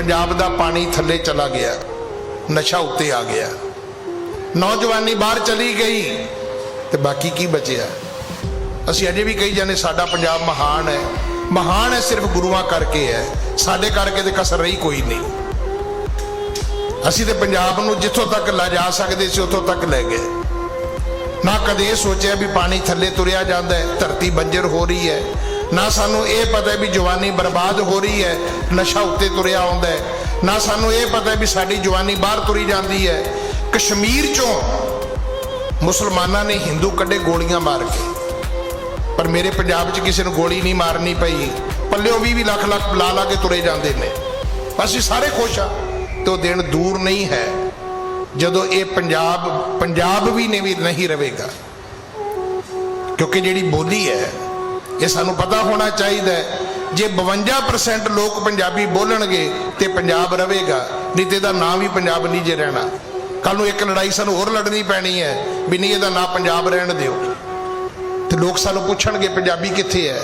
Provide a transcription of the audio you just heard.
ਪੰਜਾਬ ਦਾ ਪਾਣੀ ਥੱਲੇ ਚਲਾ ਗਿਆ। ਨਸ਼ਾ ਉੱਤੇ ਆ ਗਿਆ। ਨੌਜਵਾਨੀ ਬਾਹਰ ਚਲੀ ਗਈ ਤੇ ਬਾਕੀ ਕੀ ਬਚਿਆ? ਅਸੀਂ ਅਜੇ ਵੀ ਕਹੀ ਜਾਂਦੇ ਸਾਡਾ ਪੰਜਾਬ ਮਹਾਨ ਹੈ। ਮਹਾਨ ਹੈ ਸਿਰਫ ਗੁਰੂਆਂ ਕਰਕੇ ਹੈ। ਸਾਡੇ ਕਰਕੇ ਤੇ ਕਸਰ ਰਹੀ ਕੋਈ ਨਹੀਂ। ਅਸੀਂ ਤੇ ਪੰਜਾਬ ਨੂੰ ਜਿੱਥੋਂ ਤੱਕ ਲਿਜਾ ਸਕਦੇ ਸੀ, ਉੱਥੋਂ ਤੱਕ ਲੈ ਗਏ। ਨਾ ਕਦੇ ਇਹ ਸੋਚਿਆ ਵੀ ਪਾਣੀ ਥੱਲੇ ਤੁਰਿਆ ਜਾਂਦਾ ਹੈ, ਧਰਤੀ ਬੰਜਰ ਹੋ ਰਹੀ ਹੈ। ਨਾ ਸਾਨੂੰ ਇਹ ਪਤਾ ਵੀ ਜਵਾਨੀ ਬਰਬਾਦ ਹੋ ਰਹੀ ਹੈ, ਨਸ਼ਾ ਉੱਤੇ ਤੁਰਿਆ ਆਉਂਦਾ ਹੈ। ਨਾ ਸਾਨੂੰ ਇਹ ਪਤਾ ਵੀ ਸਾਡੀ ਜਵਾਨੀ ਬਾਹਰ ਤੁਰੀ ਜਾਂਦੀ ਹੈ। ਕਸ਼ਮੀਰ ਚੋਂ ਮੁਸਲਮਾਨਾਂ ਨੇ ਹਿੰਦੂ ਕੱਢੇ ਗੋਲੀਆਂ ਮਾਰ ਕੇ। ਪਰ ਮੇਰੇ ਪੰਜਾਬ 'ਚ ਕਿਸੇ ਨੂੰ ਗੋਲੀ ਨਹੀਂ ਮਾਰਨੀ ਪਈ। ਪੱਲਿਓ 20 20 ਲੱਖ ਲੱਖ ਲਾ ਲਾ ਕੇ ਤੁਰੇ ਜਾਂਦੇ ਨੇ। ਅਸੀਂ ਸਾਰੇ ਖੁਸ਼ ਆ ਤੇ ਉਹ ਦਿਨ ਦੂਰ ਨਹੀਂ ਹੈ। ਜਦੋਂ ਇਹ ਪੰਜਾਬ ਪੰਜਾਬ ਵੀ ਨੇ ਵੀ ਨਹੀਂ ਰਹੇਗਾ। ਕਿਉਂਕਿ ਜਿਹੜੀ ਬੋਲੀ ਹੈ ਇਹ ਸਾਨੂੰ ਪਤਾ ਹੋਣਾ ਚਾਹੀਦਾ ਹੈ। ਜੇ 52% ਲੋਕ ਪੰਜਾਬੀ ਬੋਲਣਗੇ ਤੇ ਪੰਜਾਬ ਰਹੇਗਾ ਨਹੀਂ ਤੇ ਇਹਦਾ ਨਾਂ ਵੀ ਪੰਜਾਬ ਨਹੀਂ ਜੇ ਰਹਿਣਾ। ਕੱਲ ਨੂੰ ਇੱਕ ਲੜਾਈ ਸਾਨੂੰ ਹੋਰ ਲੜਨੀ ਪੈਣੀ ਹੈ ਵੀ ਨਹੀਂ ਇਹਦਾ ਨਾਂ ਪੰਜਾਬ ਰਹਿਣ ਦਿਓ। ਤੇ ਲੋਕ ਸਾਨੂੰ ਪੁੱਛਣਗੇ, ਪੰਜਾਬੀ ਕਿੱਥੇ ਹੈ?